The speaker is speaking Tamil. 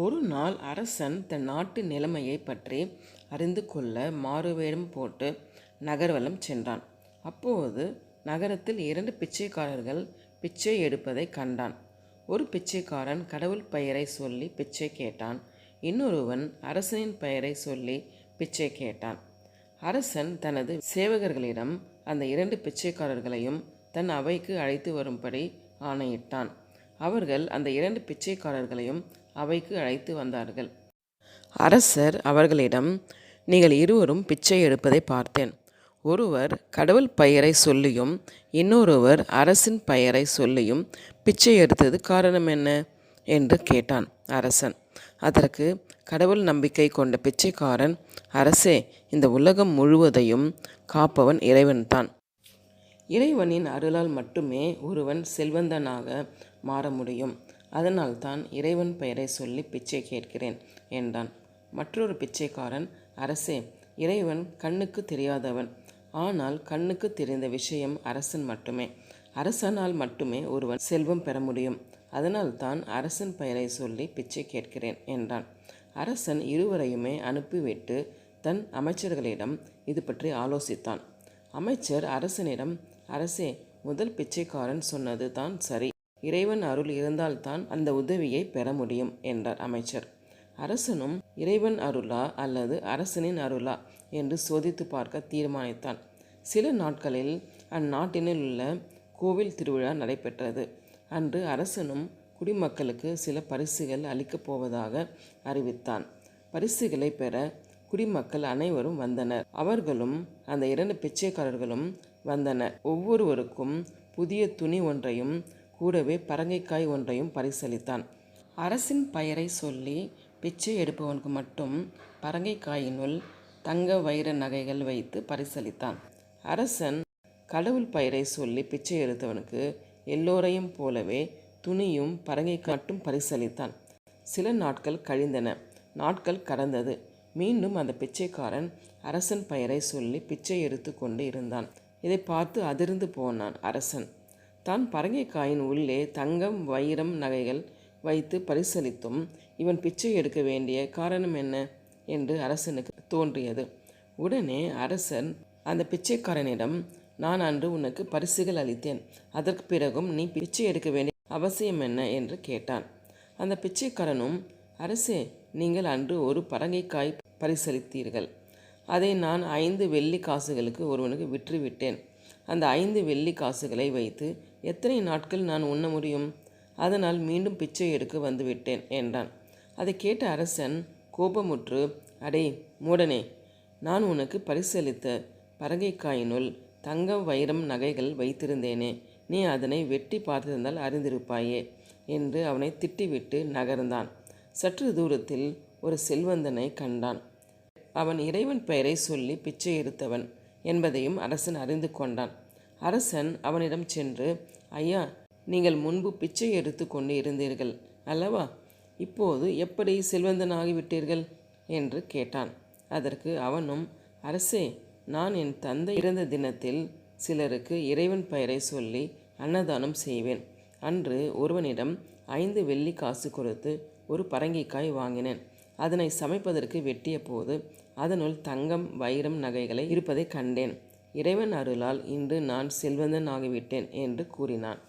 ஒரு நாள் அரசன் தன் நாட்டு நிலைமையைப் பற்றி அறிந்து கொள்ள மாறுவேடம் போட்டு நகர்வலம் சென்றான். அப்போது நகரத்தில் இரண்டு பிச்சைக்காரர்கள் பிச்சை எடுப்பதை கண்டான். ஒரு பிச்சைக்காரன் கடவுள் பெயரை சொல்லி பிச்சை கேட்டான். இன்னொருவன் அரசனின் பெயரை சொல்லி பிச்சை கேட்டான். அரசன் தனது சேவகர்களிடம் அந்த இரண்டு பிச்சைக்காரர்களையும் தன் அவைக்கு அழைத்து வரும்படி ஆணையிட்டான். அவர்கள் அந்த இரண்டு பிச்சைக்காரர்களையும் அவைக்கு அழைத்து வந்தார்கள். அரசர் அவர்களிடம் நீங்கள் இருவரும் பிச்சை எடுப்பதைப் பார்த்தேன். ஒருவர் கடவுள் பெயரை சொல்லியும் இன்னொருவர் அரசின் பெயரை சொல்லியும் பிச்சை எடுத்தது காரணம் என்ன? என்று கேட்டான் அரசன். அதற்கு கடவுள் நம்பிக்கை கொண்ட பிச்சைக்காரன் அரசே இந்த உலகம் முழுவதையும் காப்பவன் இறைவன்தான். இறைவனின் அருளால் மட்டுமே ஒருவன் செல்வந்தனாக மாற முடியும். அதனால்தான் இறைவன் பெயரை சொல்லி பிச்சை கேட்கிறேன் என்றான். மற்றொரு பிச்சைக்காரன் அரசே இறைவன் கண்ணுக்கு தெரியாதவன். ஆனால் கண்ணுக்கு தெரிந்த விஷயம் அரசன் மட்டுமே. அரசனால் மட்டுமே ஒருவன் செல்வம் பெற முடியும். அதனால்தான் அரசன் பெயரை சொல்லி பிச்சை கேட்கிறேன் என்றான். அரசன் இருவரையுமே அனுப்பிவிட்டு தன் அமைச்சர்களிடம் இது பற்றி ஆலோசித்தான். அமைச்சர் அரசனிடம் அரசே முதல் பிச்சைக்காரன் சொன்னது தான் சரி. இறைவன் அருள் இருந்தால்தான் அந்த உதவியை பெற முடியும் என்றார் அமைச்சர். அரசனும் இறைவன் அருளா அல்லது அரசனின் அருளா என்று சோதித்துப் பார்க்க தீர்மானித்தான். சில நாட்களில் அந்நாட்டினில் உள்ள கோவில் திருவிழா நடைபெற்றது. அன்று அரசனும் குடிமக்களுக்கு சில பரிசுகள் அளிக்கப் போவதாக அறிவித்தான். பரிசுகளைப் பெற குடிமக்கள் அனைவரும் வந்தனர். அவர்களும் அந்த இரண்டு பிச்சைக்காரர்களும் வந்தனர். ஒவ்வொருவருக்கும் புதிய துணி ஒன்றையும் கூடவே பரங்கைக்காய் ஒன்றையும் பரிசளித்தான். அரசின் பெயரை சொல்லி பிச்சை எடுப்பவனுக்கு மட்டும் பரங்கைக்காயினுள் தங்க வைர நகைகள் வைத்து பரிசளித்தான். அரசன் கடவுள் பெயரை சொல்லி பிச்சை எடுத்தவனுக்கு எல்லோரையும் போலவே துணியும் பரங்கைக்காய் மட்டும் பரிசளித்தான். சில நாட்கள் கழிந்தன. நாட்கள் கடந்தது. மீண்டும் அந்த பிச்சைக்காரன் அரசன் பெயரை சொல்லி பிச்சை எடுத்து கொண்டு இருந்தான். இதை பார்த்து அதிர்ந்து போனான் அரசன். தான் பரங்கிக்காயின் உள்ளே தங்கம் வைரம் நகைகள் வைத்து பரிசளித்தும் இவன் பிச்சை எடுக்க வேண்டிய காரணம் என்ன? என்று அரசனுக்கு தோன்றியது. உடனே அரசன் அந்த பிச்சைக்காரனிடம் நான் அன்று உனக்கு பரிசுகள் அளித்தேன். அதற்குப் பிறகும் நீ பிச்சை எடுக்க வேண்டிய அவசியம் என்ன என்று கேட்டான். அந்த பிச்சைக்காரனும் அரசே நீங்கள் அன்று ஒரு பரங்கிக்காய் பரிசளித்தீர்கள். அதை நான் ஐந்து வெள்ளி காசுகளுக்கு ஒருவனுக்கு விற்றுவிட்டேன் அந்த ஐந்து வெள்ளி காசுகளை வைத்து எத்தனை நாட்கள் நான் உண்ண முடியும்? அதனால் மீண்டும் பிச்சை எடுக்க வந்துவிட்டேன் என்றான். அதைக் கேட்ட அரசன் கோபமுற்று அடே மூடனே நான் உனக்கு பரிசளித்த பரங்கிக்காயினுள் தங்கம் வைரம் நகைகள் வைத்திருந்தேனே நீ அதனை வெட்டி பார்த்திருந்தால் அறிந்திருப்பாயே என்று அவனை திட்டிவிட்டு நகர்ந்தான். சற்று தூரத்தில் ஒரு செல்வந்தனைக் கண்டான். அவன் இறைவன் பெயரை சொல்லி பிச்சை எடுத்தவன் என்பதையும் அரசன் அறிந்து கொண்டான். அரசன் அவனிடம் சென்று ஐயா நீங்கள் முன்பு பிச்சை எடுத்து கொண்டு இருந்தீர்கள் அல்லவா? இப்போது எப்படி செல்வந்தனாகிவிட்டீர்கள் என்று கேட்டான். அதற்கு அவனும் அரசே நான் என் தந்தை இறந்த தினத்தில் சிலருக்கு இறைவன் பெயரை சொல்லி அன்னதானம் செய்வேன். அன்று ஒருவனிடம் ஐந்து வெள்ளி காசு கொடுத்து ஒரு பரங்கிக்காய் வாங்கினேன். அதனை சமைப்பதற்கு வெட்டியபோது அதனுள் தங்கம் வைரம் நகைகளை இருப்பதைக் கண்டேன். இறைவன் அருளால் இன்று நான் செல்வந்தன் ஆகிவிட்டேன் என்று கூறினான்.